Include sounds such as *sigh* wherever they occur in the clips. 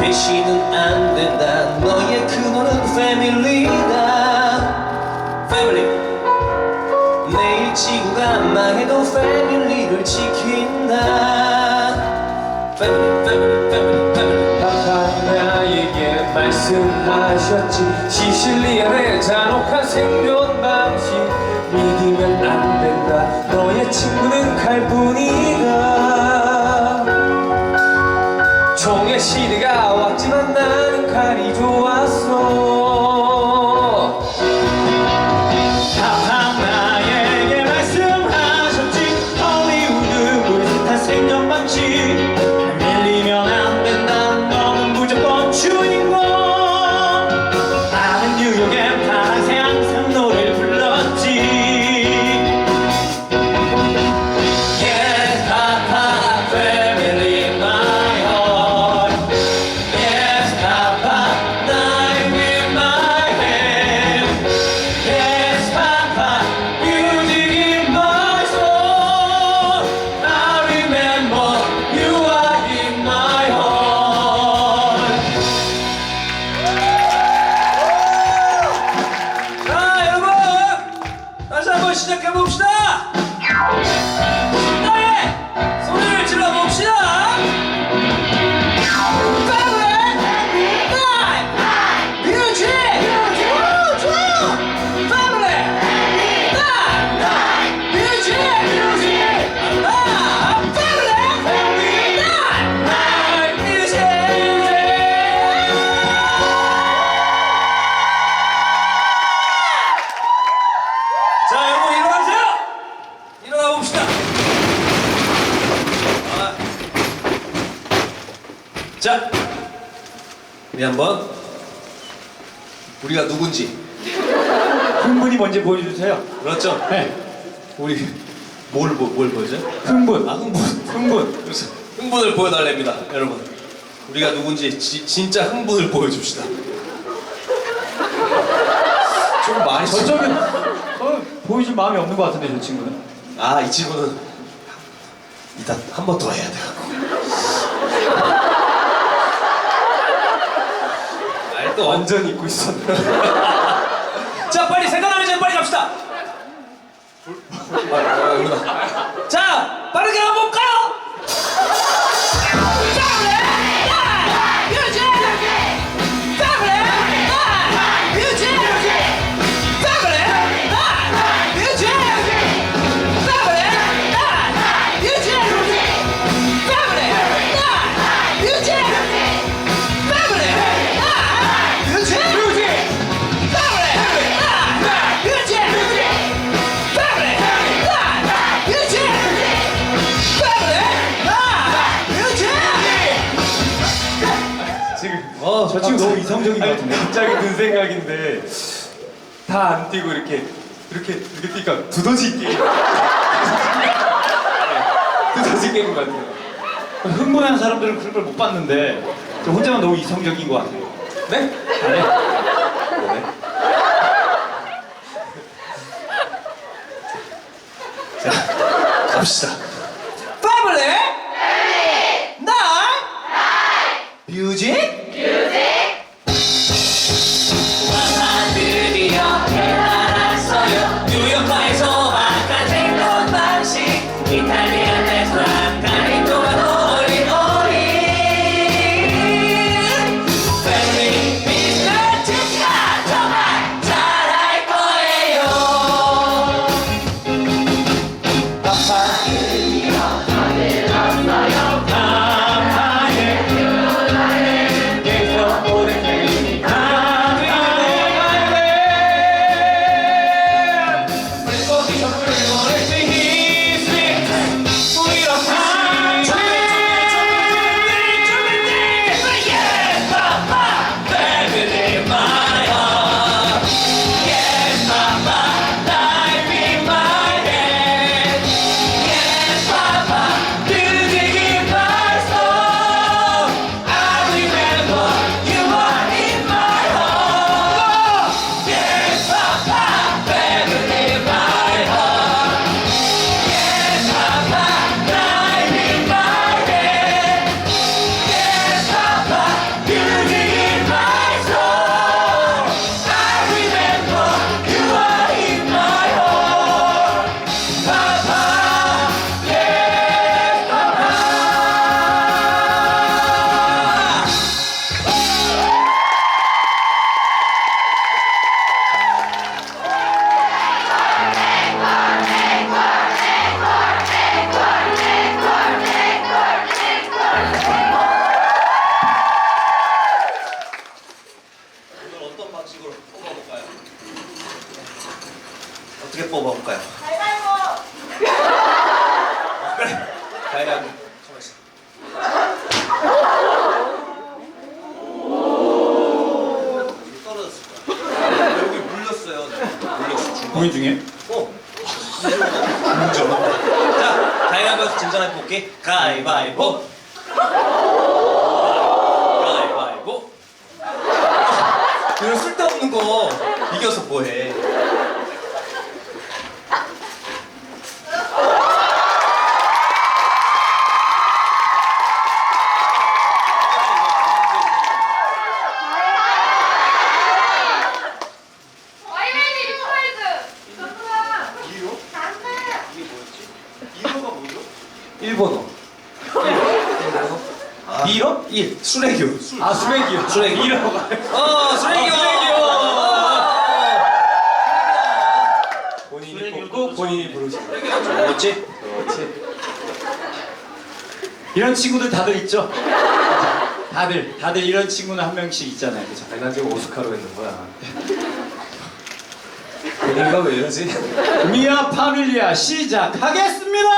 배신은 안 된다. 너의 근원은 패밀리다. 패밀리 내일 지구가 망해도 패밀리를 지킨다. 패밀리 패밀리 패밀리 패밀리 아빠 나에게 말씀하셨지. 시실리안의 잔혹한 생존 방식. 믿으면 안 된다. 너의 친구는 칼뿐이 자, 우리 한번 우리가 누군지. 흥분이 먼저 보여주세요. 그렇죠? 네. 우리 뭘, 뭐, 뭘 보여줘? 흥분. 아 흥분. 흥분. 그래서 흥분을 보여달랍니다 여러분. 우리가 누군지 지, 진짜 흥분을 보여줍시다. 좀 많이 저쪽은 어, 보여줄 마음이 없는 것 같은데 저 친구는. 아 이 친구는 일단 한 번 더 해야 돼갖 고 알또 완전 잊고 있었네 *laughs* 자 빨리 생각나기 전에 빨리 갑시다. 자 빠르게 한번 볼 이성적인 것 아니, 같은데 갑자기 든 생각인데 다 안 뛰고 이렇게 이렇게 이렇게 뛰니까 두더지 게임 네, 두더지 게임 같아요 흥분하는 사람들은 그런 걸 못 봤는데 저 혼자만 너무 이성적인 것 같아요 네? 네? 갑시다. 패밀리. 나이. 뮤직. 드디 the fire. 연애 중에? 어. 진짜? 자, 다행히 한번 진전해 볼게. 가위바위보. 가위바위보. 이런 쓸데없는 거 이겨서 뭐해? 일본어. 미역? 일. 수레기요. 아, 수레기요. 수레기. 미역. 어, 수레기요. 아, 어. 본인이 뽑고 본인이 부르지. 뭐지? 뭐지? 이런 친구들 다들 있죠? 다들, 다들 이런 친구는 한 명씩 있잖아요. 그죠? 아니, 난 지금 오스카로 했는 거야. 본인가 왜 이러지? *laughs* 미아 파밀리아 시작하겠습니다!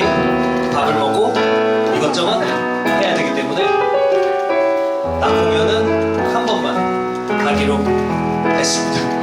일주일 밥을 먹고 이것저것 해야 되기 때문에 나 공연은 한 번만 가기로 했습니다.